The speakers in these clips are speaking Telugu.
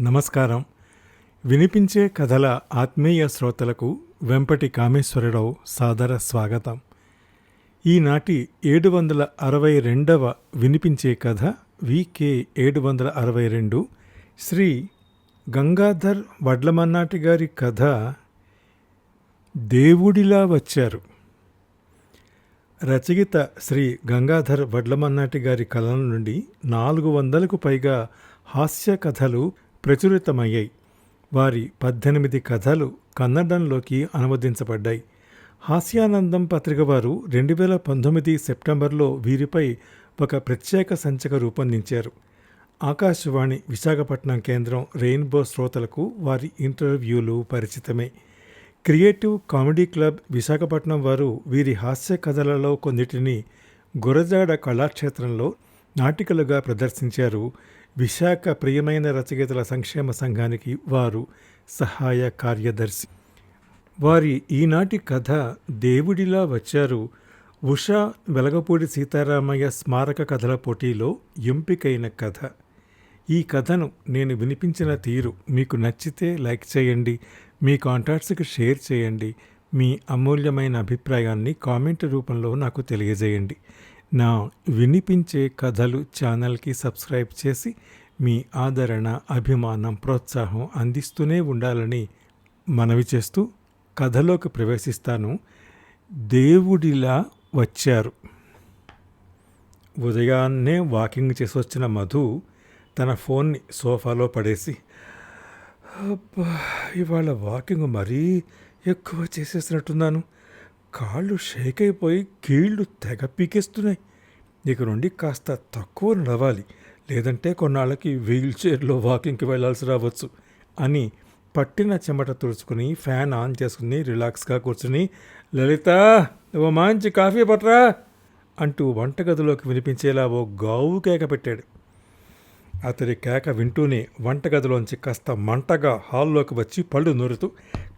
నమస్కారం. వినిపించే కథల ఆత్మీయ శ్రోతలకు వెంపటి కామేశ్వరరావు సాదర స్వాగతం. ఈనాటి ఏడు వందల అరవై రెండవ వినిపించే కథ వికే ఏడు వందల అరవై రెండు శ్రీ గంగాధర్ వడ్లమన్నాటి గారి కథ దేవుడిలా వచ్చారు. రచయిత శ్రీ గంగాధర్ వడ్లమన్నాటి గారి కథల నుండి నాలుగు వందలకు పైగా హాస్య కథలు ప్రచురితమయ్యాయి. వారి పద్దెనిమిది కథలు కన్నడంలోకి అనువదించబడ్డాయి. హాస్యానందం పత్రిక వారు రెండు వేల పంతొమ్మిది సెప్టెంబర్లో వీరిపై ఒక ప్రత్యేక సంచిక రూపొందించారు. ఆకాశవాణి విశాఖపట్నం కేంద్రం రెయిన్బో శ్రోతలకు వారి ఇంటర్వ్యూలు పరిచితమే. క్రియేటివ్ కామెడీ క్లబ్ విశాఖపట్నం వారు వీరి హాస్య కథలలో కొన్నిటిని గురజాడ కళాక్షేత్రంలో నాటికలుగా ప్రదర్శించారు విశాఖ ప్రియమైన రచయితల సంక్షేమ సంఘానికి వారు సహాయ కార్యదర్శి. వారి ఈనాటి కథ దేవుడిలా వచ్చారు. ఉషా వెలగపూడి సీతారామయ్య స్మారక కథల పోటీలో ఎంపికైన కథ. ఈ కథను నేను వినిపించిన తీరు మీకు నచ్చితే లైక్ చేయండి మీ కాంటాక్ట్స్కి షేర్ చేయండి మీ అమూల్యమైన అభిప్రాయాన్ని కామెంట్ రూపంలో నాకు తెలియజేయండి. నా వినిపించే కథలు ఛానల్కి సబ్స్క్రైబ్ చేసి మీ ఆదరణ అభిమానం ప్రోత్సాహం అందిస్తూనే ఉండాలని మనవి చేస్తూ కథలోకి ప్రవేశిస్తాను. దేవుడిలా వచ్చారు. ఉదయాన్నే వాకింగ్ చేసి వచ్చిన మధు తన ఫోన్ని సోఫాలో పడేసి అబ్బా ఇవాళ వాకింగ్ మరీ ఎక్కువ చేసేసినట్టున్నాను. కాళ్ళు షేక్ అయిపోయి కీళ్ళు తెగ పీకేస్తున్నాయి. ఇక నుండి కాస్త తక్కువ నడవాలి. లేదంటే కొన్నాళ్ళకి వీల్ చైర్లో వాకింగ్కి వెళ్ళాల్సి రావచ్చు అని పట్టిన చెమట తుడుచుకుని ఫ్యాన్ ఆన్ చేసుకుని రిలాక్స్గా కూర్చుని లలిత ఓ మంచి కాఫీ పట్రా అంటూ వంటగదిలోకి వినిపించేలా ఓ గావు కేక పెట్టాడు. అతడి కేక వింటూనే వంటగదిలోంచి కాస్త మంటగా హాల్లోకి వచ్చి పళ్ళు నూరుతూ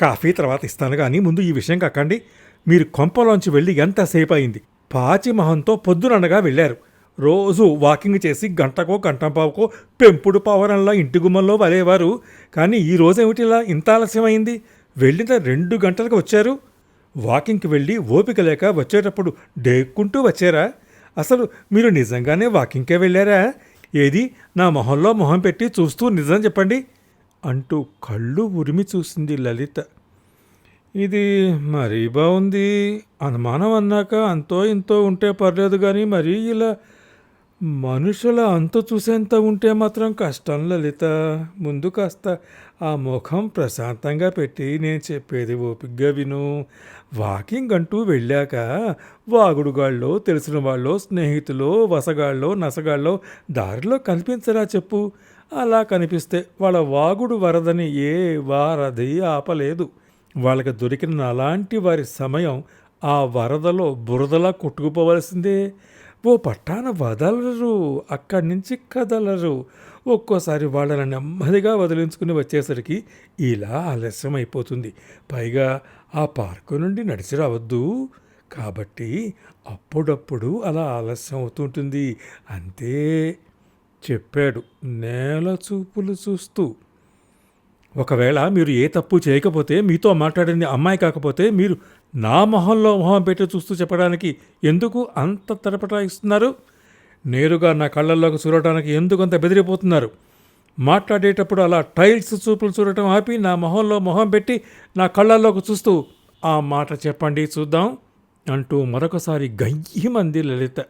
కాఫీ తర్వాత ఇస్తాను కానీ ముందు ఈ విషయం కాకండి. మీరు కొంపలోంచి వెళ్ళి ఎంతసేపు అయింది పాచి మొహంతో పొద్దుననగా వెళ్ళారు. రోజు వాకింగ్ చేసి గంటకో గంటంపావుకో పెంపుడు పావరంలో ఇంటి గుమ్మంలో వలేవారు. కానీ ఈ రోజేమిటిలా ఇంత ఆలస్యమైంది? వెళ్ళిన రెండు గంటలకు వచ్చారు? వాకింగ్కి వెళ్ళి ఓపిక లేక వచ్చేటప్పుడు డేక్కుంటూ వచ్చారా? అసలు మీరు నిజంగానే వాకింగ్కే వెళ్ళారా? ఏది? నా మొహంలో మొహం పెట్టి చూస్తూ నిజం చెప్పండి. అంటూ కళ్ళు ఉరిమి చూసింది లలిత. ఇది మరీ బాగుంది అనుమానం అన్నాక అంతో ఇంతో ఉంటే పర్లేదు కానీ మరీ ఇలా మనుషుల అంత చూసేంత ఉంటే మాత్రం కష్టం లలిత. ముందు కాస్త ఆ ముఖం ప్రశాంతంగా పెట్టి నేను చెప్పేది ఓపిగ్గా విను. వాకింగ్ అంటూ వెళ్ళాక వాగుడుగాళ్ళో తెలిసిన వాళ్ళో స్నేహితులు వసగాళ్ళో నసగాళ్ళో దారిలో కనిపించరా చెప్పు. అలా కనిపిస్తే వాళ్ళ వాగుడు వరదని ఏ వారధి ఆపలేదు. వాళ్ళకి దొరికిన అలాంటి వారి సమయం ఆ వరదలో బురదలా కొట్టుకుపోవలసిందే. ఓ పట్టాన వదలరు అక్కడి నుంచి కదలరు. ఒక్కోసారి వాళ్ళని నెమ్మదిగా వదిలించుకుని వచ్చేసరికి ఇలా ఆలస్యం అయిపోతుంది పైగా ఆ పార్కు నుండి నడిచి రావద్దు. కాబట్టి అప్పుడప్పుడు అలా ఆలస్యం అవుతుంటుంది. అంతే చెప్పాడు నేల చూపులు చూస్తూ. ఒకవేళ మీరు ఏ తప్పు చేయకపోతే మీతో మాట్లాడింది అమ్మాయి కాకపోతే మీరు నా మొహంలో మొహం పెట్టి చూస్తూ చెప్పడానికి ఎందుకు అంత తడపటాయిస్తున్నారు నేరుగా నా కళ్ళల్లోకి చూడటానికి ఎందుకు అంత బెదిరిపోతున్నారు? మాట్లాడేటప్పుడు అలా టైల్స్ చూపులు చూడటం ఆపి నా మొహంలో మొహం పెట్టి నా కళ్ళల్లోకి చూస్తూ ఆ మాట చెప్పండి చూద్దాం అంటూ మరొకసారి గయ్యమంది లలిత.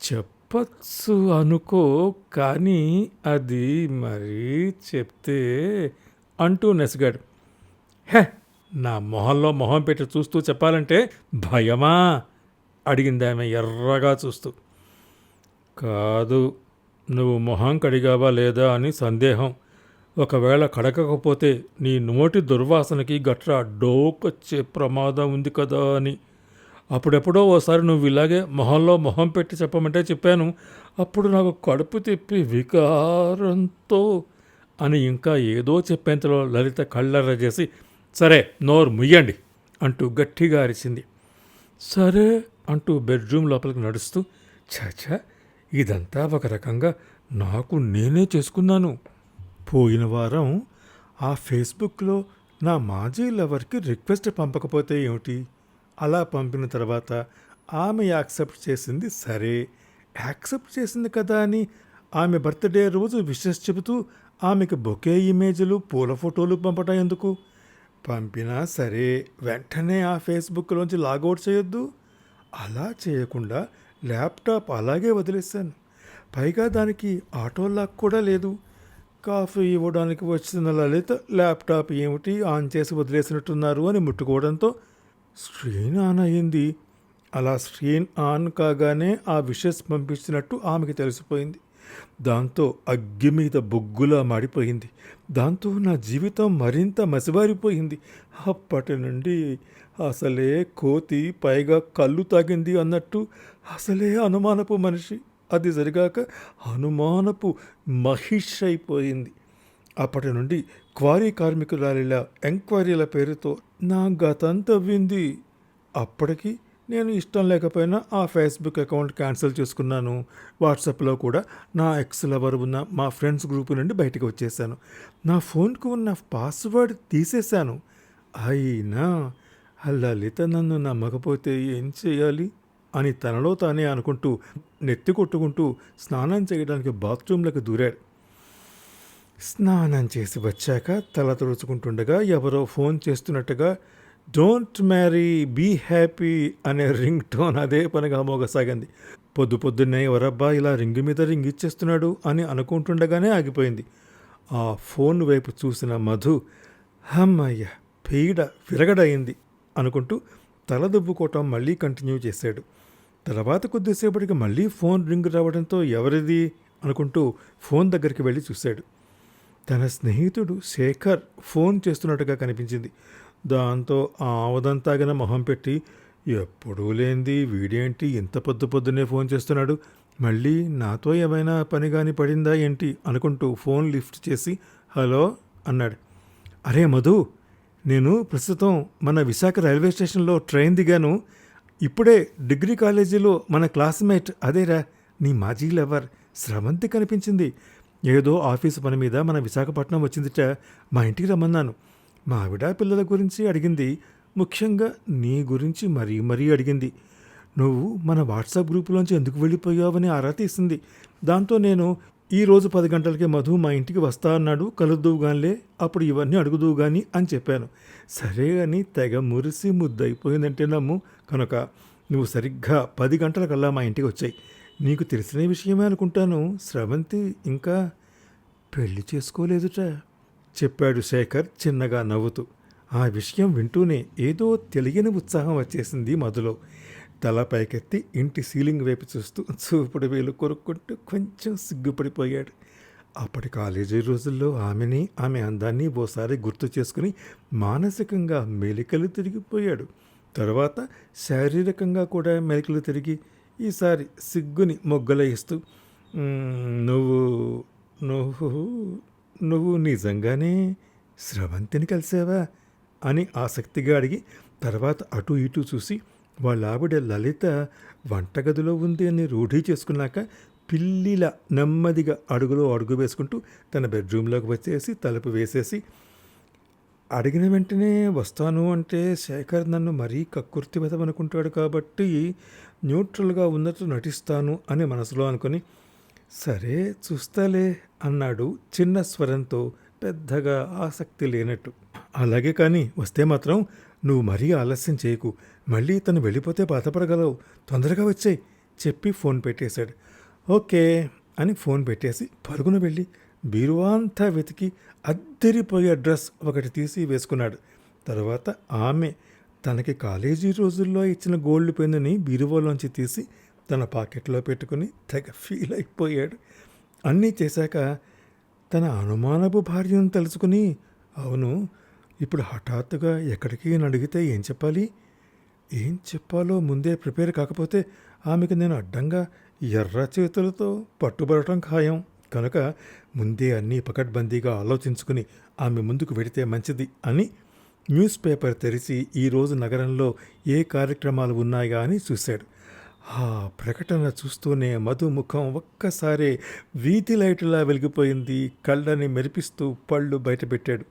చెప్పచ్చు అనుకో కానీ అది మరీ చెప్తే అంటూ నెసిగాడు. హే నా మొహంలో మొహం పెట్టి చూస్తూ చెప్పాలంటే భయమా? అడిగింది ఆమె ఎర్రగా చూస్తూ. కాదు నువ్వు మొహం కడిగావా లేదా అని సందేహం. ఒకవేళ కడగకపోతే నీ నోటి దుర్వాసనకి గట్రా డోకొచ్చే ప్రమాదం ఉంది కదా అని. అప్పుడెప్పుడో ఓసారి నువ్వు ఇలాగే మొహంలో మొహం పెట్టి చెప్పమంటే చెప్పాను. అప్పుడు నాకు కడుపు తిప్పి వికారంతో అని ఇంకా ఏదో చెప్పేంతలో లలిత కళ్ళెర్ర చేసి సరే నోరు ముయ్యండి అంటూ గట్టిగా అరిచింది. సరే అంటూ బెడ్రూమ్ లోపలికి నడుస్తూ ఛ ఇదంతా ఒక రకంగా నాకు నేనే చేసుకున్నాను. పోయిన వారం ఆ ఫేస్బుక్లో నా మాజీ లవర్కి రిక్వెస్ట్ పంపకపోతే ఏమిటి? అలా పంపిన తర్వాత ఆమె యాక్సెప్ట్ చేసింది సరే యాక్సెప్ట్ చేసింది కదా అని ఆమె బర్త్డే రోజు విషెస్ చెబుతూ ఆమెకు బొకే ఇమేజ్లు పూల ఫోటోలు పంపటం ఎందుకు పంపినా సరే వెంటనే ఆ ఫేస్బుక్లోంచి లాగౌట్ చేయొద్దు. అలా చేయకుండా ల్యాప్టాప్ అలాగే వదిలేశాను. పైగా దానికి ఆటో లాక్ కూడా లేదు. కాఫీ ఇవ్వడానికి వచ్చిన లలిత ల్యాప్టాప్ ఏమిటి ఆన్ చేసి వదిలేసినట్టున్నారు అని ముట్టుకోవడంతో స్క్రీన్ ఆన్ అయ్యింది. అలా స్క్రీన్ ఆన్ కాగానే ఆ విషెస్ పంపించినట్టు ఆమెకి తెలిసిపోయింది. దాంతో అగ్గి మీద బొగ్గులా మాడిపోయింది. దాంతో నా జీవితం మరింత మసిబారిపోయింది అప్పటి నుండి అసలే కోతి పైగా కళ్ళు తాగింది అన్నట్టు అసలే అనుమానపు మనిషి. అది జరిగాక అనుమానపు మహిష్ అయిపోయింది. అప్పటి నుండి క్వారీ కార్మికురాలిలా ఎంక్వైరీల పేరుతో నా గతంతవ్వింది అప్పటికి నేను ఇష్టం లేకపోయినా ఆ ఫేస్బుక్ అకౌంట్ క్యాన్సిల్ చేసుకున్నాను. వాట్సాప్లో కూడా నా ఎక్స్ లవర్ ఉన్న మా ఫ్రెండ్స్ గ్రూప్ నుండి బయటకు వచ్చేసాను. నా ఫోన్కు ఉన్న పాస్వర్డ్ తీసేశాను. అయినా ఆ లలిత నన్ను నమ్మకపోతే ఏం చేయాలి? అని తనలో తానే అనుకుంటూ నెత్తి కొట్టుకుంటూ స్నానం చేయడానికి బాత్రూంలోకి దూరాడు. స్నానం చేసి వచ్చాక తల తుడుచుకుంటుండగా ఎవరో ఫోన్ చేస్తున్నట్టుగా డోంట్ మ్యారీ బీ హ్యాపీ అనే రింగ్ టోన్ అదే పనిగా మోగసాగింది. పొద్దు పొద్దున్నే ఎవరబ్బా ఇలా రింగ్ మీద రింగ్ ఇచ్చేస్తున్నాడు అని అనుకుంటుండగానే ఆగిపోయింది. ఆ ఫోన్ వైపు చూసిన మధు హమ్మయ్య పీడ విరగడయింది అనుకుంటూ తల దువ్వుకోవటం మళ్ళీ కంటిన్యూ చేశాడు. తర్వాత కొద్దిసేపటికి మళ్ళీ ఫోన్ రింగ్ రావడంతో ఎవరిది అనుకుంటూ ఫోన్ దగ్గరికి వెళ్ళి చూశాడు. తన స్నేహితుడు శేఖర్ ఫోన్ చేస్తున్నట్టుగా కనిపించింది. దాంతో ఆవదంతాగిన మొహం పెట్టి ఎప్పుడూ లేనిది వీడేంటి? ఇంత పొద్దు పొద్దునే ఫోన్ చేస్తున్నాడు. మళ్ళీ నాతో ఏమైనా పని కానీ పడిందా ఏంటి? అనుకుంటూ ఫోన్ లిఫ్ట్ చేసి హలో అన్నాడు. అరే మధు నేను ప్రస్తుతం మన విశాఖ రైల్వే స్టేషన్లో ట్రైన్ దిగాను. ఇప్పుడే డిగ్రీ కాలేజీలో మన క్లాస్మేట్ అదేరా నీ మాజీ లవర్ స్రవంతి కనిపించింది. ఏదో ఆఫీసు పని మీద మన విశాఖపట్నం వచ్చిందిట. మా ఇంటికి రమ్మన్నాను. మా ఆవిడ పిల్లల గురించి అడిగింది. ముఖ్యంగా నీ గురించి మరీ మరీ అడిగింది. నువ్వు మన వాట్సాప్ గ్రూపులోంచి ఎందుకు వెళ్ళిపోయావని ఆరా తీసింది. దాంతో నేను ఈ రోజు పది గంటలకే మధు మా ఇంటికి వస్తా అన్నాడు. కలుద్దువు గానిలే అప్పుడు ఇవన్నీ అడుగుదువు గాని అని చెప్పాను. సరే అని తెగ మురిసి ముద్దయిపోయిందంటే నమ్ము. కనుక నువ్వు సరిగ్గా పది గంటలకల్లా మా ఇంటికి వచ్చాయి. నీకు తెలిసిన విషయమే అనుకుంటాను. స్రవంతి ఇంకా పెళ్ళి చేసుకోలేదుట. చెప్పాడు శేఖర్ చిన్నగా నవ్వుతూ. ఆ విషయం వింటూనే ఏదో తెలియని ఉత్సాహం వచ్చేసింది మధులో. తల పైకెత్తి ఇంటి సీలింగ్ వైపు చూస్తూ చూపుడు వేలు కొరుక్కుంటూ కొంచెం సిగ్గుపడిపోయాడు. అప్పటి కాలేజీ రోజుల్లో ఆమెని ఆమె అందాన్ని ఓసారి గుర్తు చేసుకుని మానసికంగా మెలికలు తిరిగిపోయాడు. తర్వాత శారీరకంగా కూడా మెలికలు తిరిగి ఈసారి సిగ్గుని మొగ్గలయిస్తూ నువ్వు నువ్వు నువ్వు నిజంగానే స్రవంతిని కలిసావా? అని ఆసక్తిగా అడిగి తర్వాత అటు ఇటు చూసి వాళ్ళ ఆవిడ లలిత వంటగదిలో ఉంది అని రూఢీ చేసుకున్నాక పిల్లిల నెమ్మదిగా అడుగులో అడుగు వేసుకుంటూ తన బెడ్రూమ్లోకి వచ్చేసి తలుపు వేసేసి అడిగిన వెంటనే వస్తాను అంటే శేఖర్ నన్ను మరీ కక్కుర్తి వెదవనుకుంటాడు కాబట్టి న్యూట్రల్గా ఉన్నట్టు నటిస్తాను అని మనసులో అనుకుని సరే చూస్తాలే అన్నాడు చిన్న స్వరంతో పెద్దగా ఆసక్తి లేనట్టు. అలాగే కానీ వస్తే మాత్రం నువ్వు మరీ ఆలస్యం చేయకు. మళ్ళీ తను వెళ్ళిపోతే బాధపడగలవు. తొందరగా వచ్చాయి చెప్పి ఫోన్ పెట్టేశాడు. ఓకే అని ఫోన్ పెట్టేసి పరుగున వెళ్ళి బీరువా అంతా వెతికి అద్దరిపోయే డ్రెస్ ఒకటి తీసి వేసుకున్నాడు. తర్వాత ఆమె తనకి కాలేజీ రోజుల్లో ఇచ్చిన గోల్డ్ పెన్నుని బీరువాలోంచి తీసి తన పాకెట్లో పెట్టుకుని తెగ ఫీల్ అయిపోయాడు. అన్నీ చేశాక తన అనుమానపు భార్యను తెలుసుకుని అవును ఇప్పుడు హఠాత్తుగా ఎక్కడికి అడిగితే ఏం చెప్పాలి? ఏం చెప్పాలో ముందే ప్రిపేర్ కాకపోతే ఆమెకు నేను అడ్డంగా ఎర్ర చేతులతో పట్టుబడటం ఖాయం. కనుక ముందే అన్నీ పకడ్బందీగా ఆలోచించుకుని ఆమె ముందుకు వెడితే మంచిది అని న్యూస్ పేపర్ తెరిచి ఈరోజు నగరంలో ఏ కార్యక్రమాలు ఉన్నాయా అని చూశాడు. ఆ ప్రకటన చూస్తూనే మధు ముఖం వీధి లైటులా వెలిగిపోయింది. కళ్ళని మెరిపిస్తూ పళ్ళు బయటపెట్టాడు.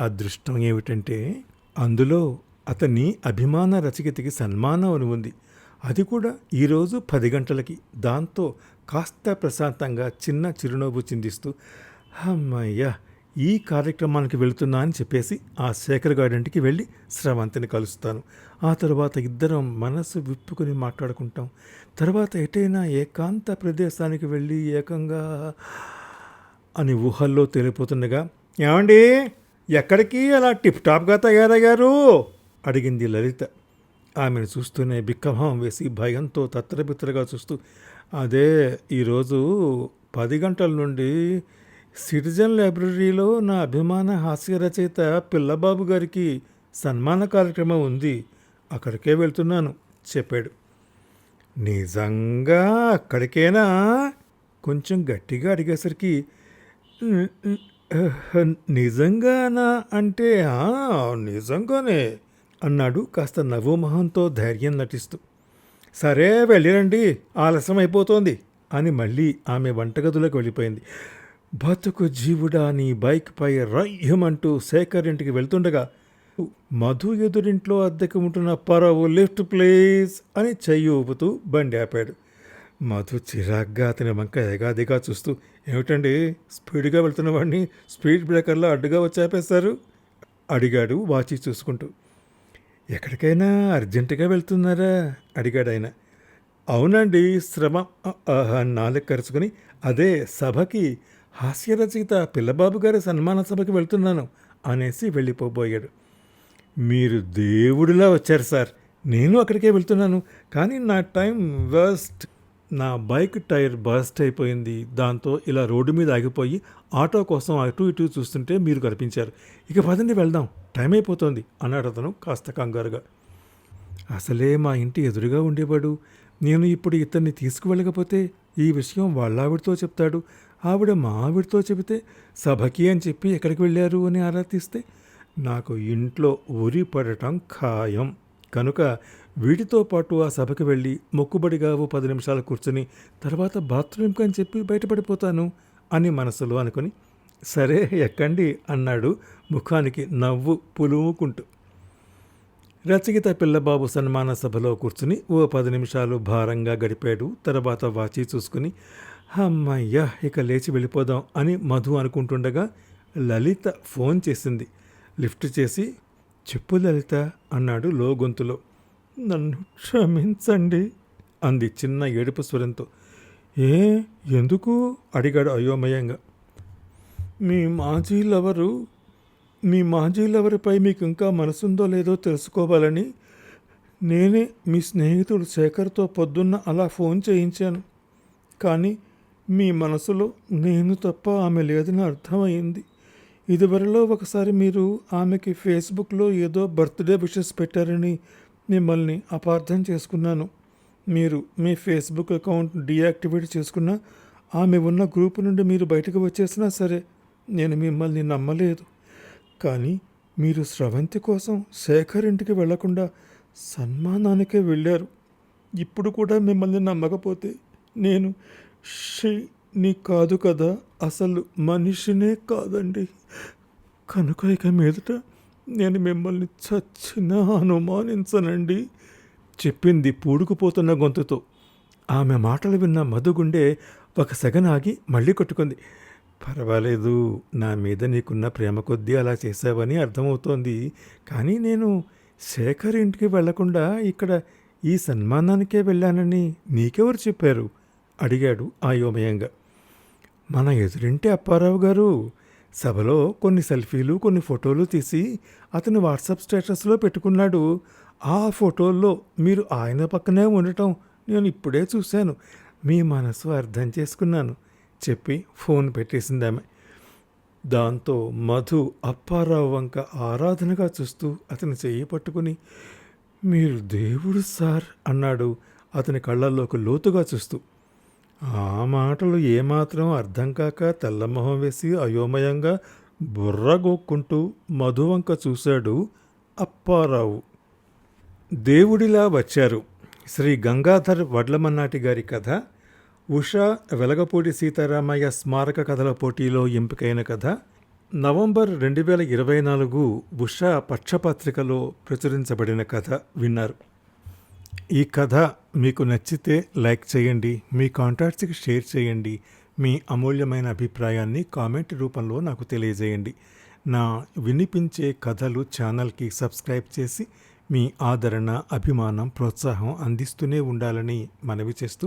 అదృష్టం ఏమిటంటే అందులో అతని అభిమాన రచయితకి సన్మానం అని ఉంది. అది కూడా ఈరోజు పది గంటలకి. దాంతో కాస్త ప్రశాంతంగా చిన్న చిరునవ్వు చిందిస్తూ అమ్మయ్యా ఈ కార్యక్రమానికి వెళుతున్నా అని చెప్పేసి ఆ శేఖర్ గార్డెన్కి వెళ్ళి శ్రవంతిని కలుస్తాను. ఆ తర్వాత ఇద్దరం మనసు విప్పుకొని మాట్లాడుకుంటాం. తర్వాత ఎటైనా ఏకాంత ప్రదేశానికి వెళ్ళి ఏకంగా అని ఊహల్లో తేలిపోతుండగా ఏమండి ఎక్కడికి అలా టిప్ టాప్గా తయారయ్యారు? అడిగింది లలిత. ఆమెను చూస్తూనే బిక్కభావం వేసి భయంతో తత్తరబిత్తరగా చూస్తూ అదే ఈరోజు పది గంటల నుండి సిటిజన్ లైబ్రరీలో నా అభిమాన హాస్య రచయిత పిల్లబాబు గారికి సన్మాన కార్యక్రమం ఉంది. అక్కడికే వెళ్తున్నాను చెప్పాడు. నిజంగా అక్కడికేనా? కొంచెం గట్టిగా అడిగేసరికి నిజంగానా అంటే "ఆ, నిజంగానే అన్నాడు కాస్త నవ్వు మొహంతో ధైర్యం నటిస్తూ. సరే వెళ్ళిరండి ఆలస్యం అయిపోతోంది అని మళ్ళీ ఆమె వంటగదిలోకి వెళ్ళిపోయింది. బతుకు జీవుడా నీ బైక్పై రయ్యమంటూ శేఖర్ ఇంటికి వెళ్తుండగా మధు ఎదురింట్లో అద్దెకు ఉంటున్న పరవు లిఫ్ట్ ప్లీజ్ అని చెయ్యి ఊపుతూ బండి ఆపాడు. మధు చిరాగ్గా అతని వంక ఎగాదిగా చూస్తూ ఏమిటండి స్పీడ్గా వెళ్తున్న వాడిని స్పీడ్ బ్రేకర్లో అడ్డుగా వచ్చాపేశారు అడిగాడు వాచి చూసుకుంటూ. ఎక్కడికైనా అర్జెంటుగా వెళ్తున్నారా? అడిగాడు ఆయన. అవునండి శ్రమ ఆహా, నాలుగు కరుచుకుని అదే సభకి హాస్యరచయిత పిల్లబాబు గారి సన్మాన సభకి వెళ్తున్నాను అనేసి వెళ్ళిపోబోయాడు. మీరు దేవుడిలా వచ్చారు సార్. నేను అక్కడికే వెళ్తున్నాను. కానీ నా టైం వర్స్ట్ నా బైక్ టైర్ బస్ట్ అయిపోయింది. దాంతో ఇలా రోడ్డు మీద ఆగిపోయి ఆటో కోసం అటు ఇటు చూస్తుంటే మీరు కనిపించారు. ఇక పదండి వెళ్దాం. టైం అయిపోతుంది అన్నాడు అతను కాస్త కంగారుగా. అసలే మా ఇంటి ఎదురుగా ఉండేవాడు. నేను ఇప్పుడు ఇతన్ని తీసుకువెళ్ళకపోతే ఈ విషయం వాళ్ళ ఆవిడతో చెప్తాడు. ఆవిడ మా ఆవిడతో చెబితే సభకి అని చెప్పి ఎక్కడికి వెళ్ళారు? అని ఆరా తీస్తే నాకు ఇంట్లో ఉరి పడటం ఖాయం. కనుక వీటితో పాటు ఆ సభకి వెళ్ళి మొక్కుబడిగా ఓ పది నిమిషాలు కూర్చుని తర్వాత బాత్రూమ్కి అని చెప్పి బయటపడిపోతాను అని మనసులో అనుకుని సరే ఎక్కండి అన్నాడు ముఖానికి నవ్వు పులుముకుంటూ. రచయిత పిల్లబాబు సన్మాన సభలో కూర్చుని ఓ పది నిమిషాలు భారంగా గడిపాడు. తర్వాత వాచి చూసుకుని అమ్మయ్యా ఇక లేచి వెళ్ళిపోదాం అని మధు అనుకుంటుండగా లలిత ఫోన్ చేసింది. లిఫ్ట్ చేసి చెప్పు లలిత అన్నాడు లో గొంతులో నన్ను క్షమించండి అంది చిన్న ఏడుపు స్వరంతో. ఏ ఎందుకు? అడిగాడు అయోమయంగా. మీ మాజీ లవరు మీ మాజీ లవరిపై మీకు ఇంకా మనసుందో లేదో తెలుసుకోవాలని నేనే మీ స్నేహితుడు శేఖర్తో పొద్దున్న అలా ఫోన్ చేయించాను. కానీ మీ మనసులో నేను తప్ప ఆమె లేదని అర్థమైంది ఇదివరలో ఒకసారి మీరు ఆమెకి ఫేస్బుక్లో ఏదో బర్త్డే విషెస్ పెట్టారని మిమ్మల్ని అపార్థం చేసుకున్నాను. మీరు మీ ఫేస్బుక్ అకౌంట్ డీయాక్టివేట్ చేసుకున్న ఆమె ఉన్న గ్రూప్ నుండి మీరు బయటకు వచ్చేసినా సరే నేను మిమ్మల్ని నమ్మలేదు. కానీ మీరు స్రవంతి కోసం శేఖర్ ఇంటికి వెళ్ళకుండా సన్మానానికే వెళ్ళారు. ఇప్పుడు కూడా మిమ్మల్ని నమ్మకపోతే నేను షీని నీ కాదు కదా అసలు మనిషినే కాదండి. కనుక ఇక మీదట నేను మిమ్మల్ని చచ్చిన అనుమానించనండి చెప్పింది పూడుకుపోతున్న గొంతుతో. ఆమె మాటలు విన్న మధుగుండె ఒక సెగన్ ఆగి మళ్ళీ కొట్టుకుంది. పర్వాలేదు నా మీద నీకున్న ప్రేమ కొద్దీ అలా చేసావని అర్థమవుతోంది. కానీ నేను శేఖర్ ఇంటికి వెళ్ళకుండా ఇక్కడ ఈ సన్మానానికే వెళ్ళానని నీకెవరు చెప్పారు? అడిగాడు ఆయోమయంగా. మన ఎదురింటి అప్పారావు గారు సభలో కొన్ని సెల్ఫీలు కొన్ని ఫోటోలు తీసి అతను వాట్సాప్ స్టేటస్లో పెట్టుకున్నాడు. ఆ ఫోటోల్లో మీరు ఆయన పక్కనే ఉండటం నేను ఇప్పుడే చూశాను. మీ మనసు అర్థం చేసుకున్నాను. చెప్పి ఫోన్ పెట్టేసింది ఆమె దాంతో మధు అప్పారావు వంక ఆరాధనగా చూస్తూ అతని చెయ్యి పట్టుకుని మీరు దేవుడు సార్ అన్నాడు అతని కళ్ళల్లోకి లోతుగా చూస్తూ. ఆ మాటలు ఏమాత్రం అర్థం కాక తెల్లమొహం వేసి అయోమయంగా బుర్రగోక్కుంటూ మధువంక చూశాడు అప్పారావు. దేవుడిలా వచ్చారు. శ్రీ గంగాధర్ వడ్లమన్నాటి గారి కథ ఉషా వెలగపూడి సీతారామయ్య స్మారక కథల పోటీలో ఎంపికైన కథ నవంబర్ రెండు వేల ఇరవై నాలుగు ఉషా పక్షపత్రికలో ప్రచురించబడిన కథ విన్నారు. ఈ కథ మీకు నచ్చితే లైక్ చేయండి మీ కాంటాక్ట్స్కి షేర్ చేయండి మీ అమూల్యమైన అభిప్రాయాన్ని కామెంట్ రూపంలో నాకు తెలియజేయండి. నా వినిపించే కథలు ఛానల్కి సబ్స్క్రైబ్ చేసి మీ ఆదరణ అభిమానం ప్రోత్సాహం అందిస్తూనే ఉండాలని మనవి చేస్తూ